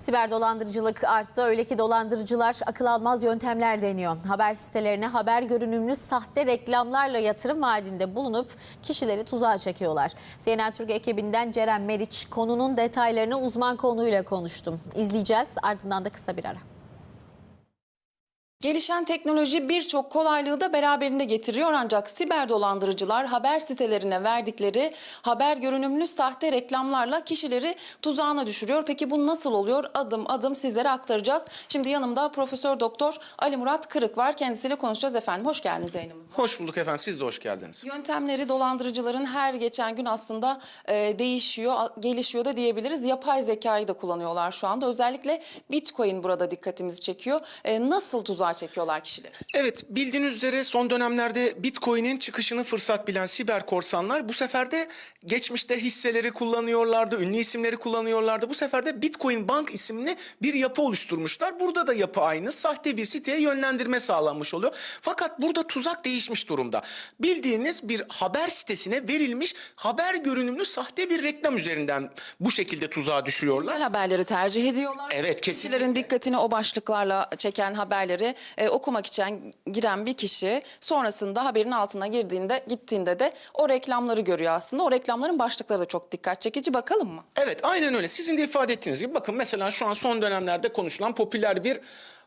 Siber dolandırıcılık arttı. Öyle ki dolandırıcılar akıl almaz yöntemler deniyor. Haber sitelerine haber görünümlü sahte reklamlarla yatırım vaadinde bulunup kişileri tuzağa çekiyorlar. CNN Türk ekibinden Ceren Meriç konunun detaylarını uzman konuyla konuştum. İzleyeceğiz ardından da kısa bir ara. Gelişen teknoloji birçok kolaylığı da beraberinde getiriyor ancak siber dolandırıcılar haber sitelerine verdikleri haber görünümlü sahte reklamlarla kişileri tuzağına düşürüyor. Peki bu nasıl oluyor? Adım adım sizlere aktaracağız. Şimdi yanımda Profesör Doktor Ali Murat Kırık var. Kendisiyle konuşacağız efendim. Hoş geldiniz yayınımıza. Hoş bulduk efendim. Siz de hoş geldiniz. Yöntemleri dolandırıcıların her geçen gün aslında e, değişiyor, gelişiyor da diyebiliriz. Yapay zekayı da kullanıyorlar şu anda. Özellikle Bitcoin burada dikkatimizi çekiyor. E, nasıl tuzağa çekiyorlar kişileri? Evet bildiğiniz üzere son dönemlerde Bitcoin'in çıkışını fırsat bilen siber korsanlar bu sefer de geçmişte hisseleri kullanıyorlardı, ünlü isimleri kullanıyorlardı. Bu sefer de Bitcoin Bank isimli bir yapı oluşturmuşlar. Burada da yapı aynı. Sahte bir siteye yönlendirme sağlanmış oluyor. Fakat burada tuzak değişmiş durumda. Bildiğiniz bir haber sitesine verilmiş haber görünümlü sahte bir reklam üzerinden bu şekilde tuzağa düşürüyorlar. Güzel haberleri tercih ediyorlar. Evet, kesinlikle. Kişilerin dikkatini o başlıklarla çeken haberleri e, okumak için giren bir kişi sonrasında haberin altına girdiğinde gittiğinde de o reklamları görüyor aslında. O reklamların başlıkları da çok dikkat çekici. Bakalım mı? Evet aynen öyle. Sizin de ifade ettiğiniz gibi bakın mesela şu an son dönemlerde konuşulan popüler bir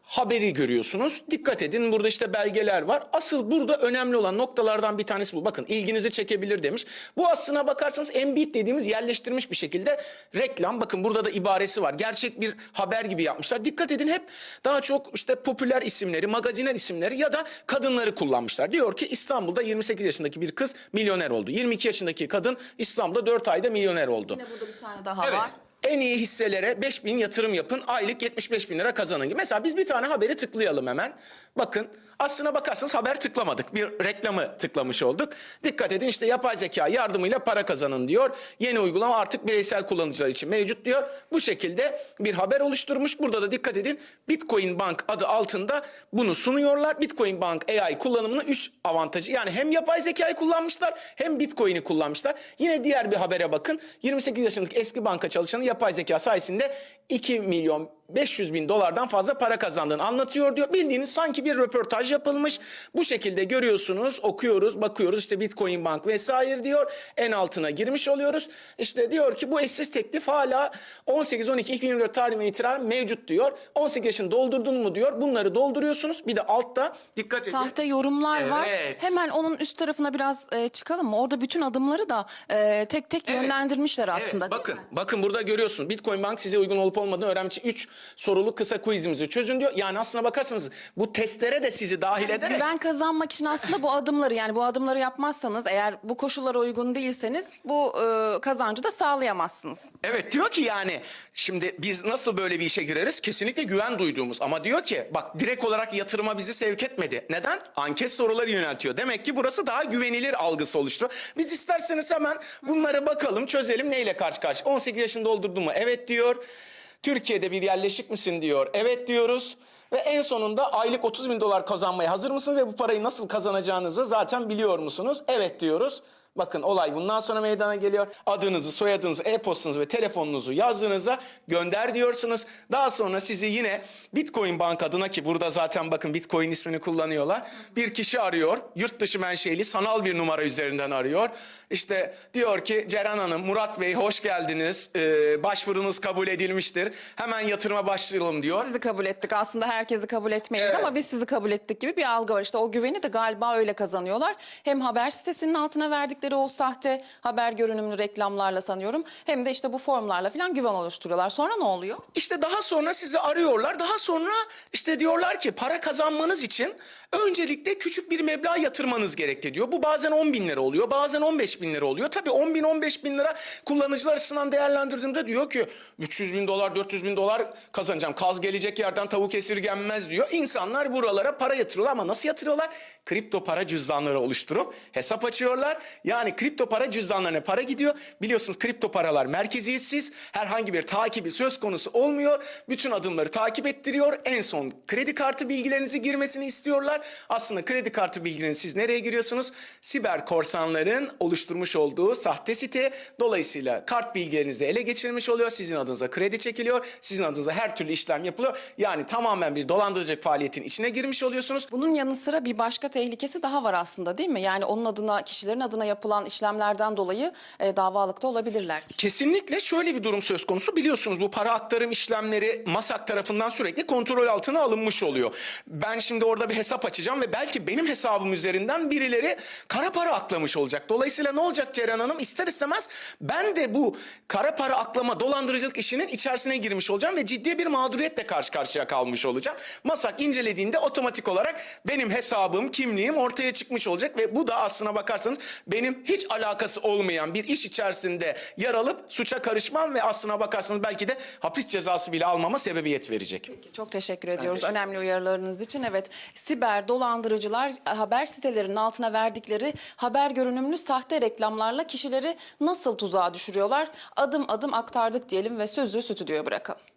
haberi görüyorsunuz. Dikkat edin burada işte belgeler var. Asıl burada önemli olan noktalardan bir tanesi bu. Bakın ilginizi çekebilir demiş. Bu aslına bakarsanız embed dediğimiz yerleştirilmiş bir şekilde reklam. Bakın burada da ibaresi var. Gerçek bir haber gibi yapmışlar. Dikkat edin hep daha çok işte popüler isimleri, magazinel isimleri ya da kadınları kullanmışlar. Diyor ki İstanbul'da 28 yaşındaki bir kız milyoner oldu. 22 yaşındaki kadın İstanbul'da 4 ayda milyoner oldu. Yine burada bir tane daha Evet. var. En iyi hisselere 5000 yatırım yapın. Aylık 75 bin lira kazanın gibi. Mesela biz bir tane haberi tıklayalım hemen. Bakın aslına bakarsanız haber tıklamadık. Bir reklamı tıklamış olduk. Dikkat edin işte yapay zeka yardımıyla para kazanın diyor. Yeni uygulama artık bireysel kullanıcılar için mevcut diyor. Bu şekilde bir haber oluşturmuş. Burada da dikkat edin Bitcoin Bank adı altında bunu sunuyorlar. Bitcoin Bank AI kullanımının 3 avantajı. Yani hem yapay zekayı kullanmışlar hem Bitcoin'i kullanmışlar. Yine diğer bir habere bakın. 28 yaşındaki eski banka çalışanı yapay zeka sayesinde 2 milyon 500 bin dolardan fazla para kazandığını anlatıyor diyor. Bildiğiniz sanki bir röportaj yapılmış. Bu şekilde görüyorsunuz, okuyoruz, bakıyoruz. İşte Bitcoin Bank vesaire diyor. En altına girmiş oluyoruz. İşte diyor ki bu eşsiz teklif hala 18-12-2024 tarihine itibaren mevcut diyor. 18 yaşını doldurdun mu diyor. Bunları dolduruyorsunuz. Bir de altta dikkat edin. Sahte yorumlar var. Evet. Hemen onun üst tarafına biraz e, çıkalım mı? Orada bütün adımları da e, tek tek yönlendirmişler aslında. Evet, bakın bakın burada görüyorsunuz. Bitcoin Bank size uygun olup olmadığını öğrenmek için 3 sorulu kısa quizimizi çözün diyor. Yani aslına bakarsanız bu testlere de sizi dahil ederek Güven kazanmak için aslında bu adımları yani bu adımları yapmazsanız eğer bu koşullara uygun değilseniz bu e, kazancı da sağlayamazsınız. Evet diyor ki yani şimdi biz nasıl böyle bir işe gireriz? Kesinlikle güven duyduğumuz ama diyor ki bak direkt olarak yatırıma bizi sevk etmedi. Neden? Anket soruları yöneltiyor. Demek ki burası daha güvenilir algısı oluşturuyor. Biz isterseniz hemen bunlara bakalım çözelim neyle karşı karşı. 18 yaşını doldurdun mu? Evet diyor. Türkiye'de bir yerleşik misin diyor. Evet diyoruz. Ve en sonunda aylık 30 bin dolar kazanmaya hazır mısın ve bu parayı nasıl kazanacağınızı zaten biliyor musunuz? Evet diyoruz. Bakın olay bundan sonra meydana geliyor. Adınızı, soyadınızı, e-postanızı ve telefonunuzu yazdığınızda gönder diyorsunuz. Daha sonra sizi yine Bitcoin Bank adına ki burada zaten bakın Bitcoin ismini kullanıyorlar. Bir kişi arıyor. Yurt dışı menşeli sanal bir numara üzerinden arıyor. İşte diyor ki Ceren Hanım, Murat Bey hoş geldiniz. Ee, başvurunuz kabul edilmiştir. Hemen yatırıma başlayalım diyor. Sizi kabul ettik. Aslında herkesi kabul etmeyiz Evet. ama biz sizi kabul ettik gibi bir algı var. İşte o güveni de galiba öyle kazanıyorlar. Hem haber sitesinin altına verdikleri o sahte haber görünümlü reklamlarla sanıyorum. Hem de işte bu formlarla falan güven oluşturuyorlar. Sonra ne oluyor? İşte daha sonra sizi arıyorlar. Daha sonra işte diyorlar ki para kazanmanız için öncelikle küçük bir meblağ yatırmanız gerekli diyor. Bu bazen 10 bin lira oluyor, bazen 15 bin lira oluyor. Tabii 10 bin, 15 bin lira kullanıcılar açısından değerlendirdiğimde diyor ki 300 bin dolar, 400 bin dolar kazanacağım. Kaz gelecek yerden tavuk esirger tükenmez diyor. İnsanlar buralara para yatırıyorlar ama nasıl yatırıyorlar? Kripto para cüzdanları oluşturup hesap açıyorlar. Yani kripto para cüzdanlarına para gidiyor. Biliyorsunuz kripto paralar merkeziyetsiz. Herhangi bir takibi söz konusu olmuyor. Bütün adımları takip ettiriyor. En son kredi kartı bilgilerinizi girmesini istiyorlar. Aslında kredi kartı bilgilerinizi siz nereye giriyorsunuz? Siber korsanların oluşturmuş olduğu sahte site. Dolayısıyla kart bilgilerinizi ele geçirilmiş oluyor. Sizin adınıza kredi çekiliyor. Sizin adınıza her türlü işlem yapılıyor. Yani tamamen bir dolandırıcılık faaliyetin içine girmiş oluyorsunuz. Bunun yanı sıra bir başka tehlikesi daha var aslında değil mi? Yani onun adına, kişilerin adına yapılan işlemlerden dolayı e, davalıkta olabilirler. Kesinlikle şöyle bir durum söz konusu. Biliyorsunuz bu para aktarım işlemleri MASAK tarafından sürekli kontrol altına alınmış oluyor. Ben şimdi orada bir hesap açacağım ve belki benim hesabım üzerinden birileri kara para aklamış olacak. Dolayısıyla ne olacak Ceren Hanım? İster istemez ben de bu kara para aklama dolandırıcılık işinin içerisine girmiş olacağım ve ciddi bir mağduriyetle karşı karşıya kalmış olacağım. MASAK incelediğinde otomatik olarak benim hesabım, kimliğim ortaya çıkmış olacak ve bu da aslına bakarsanız benim hiç alakası olmayan bir iş içerisinde yer alıp suça karışmam ve aslına bakarsanız belki de hapis cezası bile almama sebebiyet verecek. Çok teşekkür ediyoruz teşekkür önemli uyarılarınız için. Evet, siber dolandırıcılar e, haber sitelerinin altına verdikleri haber görünümlü sahte reklamlarla kişileri nasıl tuzağa düşürüyorlar? Adım adım aktardık diyelim ve sözü stüdyoya bırakalım.